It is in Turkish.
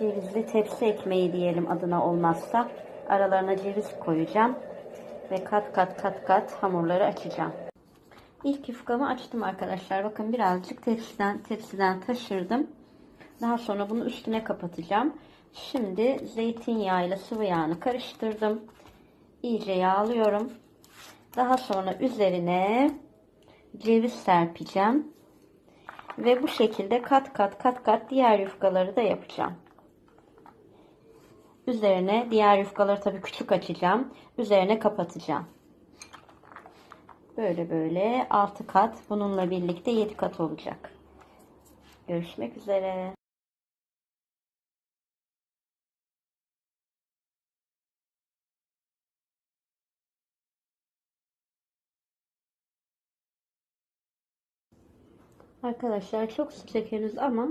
cevizli tepsi ekmeği diyelim adına olmazsa. Aralarına ceviz koyacağım. Ve kat kat kat kat hamurları açacağım. İlk yufkamı açtım arkadaşlar. Bakın birazcık tepsiden, tepsiden taşırdım. Daha sonra bunu üstüne kapatacağım. Şimdi zeytinyağıyla sıvı yağını karıştırdım. İyice yağlıyorum. Daha sonra üzerine ceviz serpeceğim. Ve bu şekilde kat kat kat kat diğer yufkaları da yapacağım. Üzerine diğer yufkaları tabii küçük açacağım. Üzerine kapatacağım. Böyle böyle 6 kat bununla birlikte 7 kat olacak. Görüşmek üzere. Arkadaşlar çok sıcak henüz ama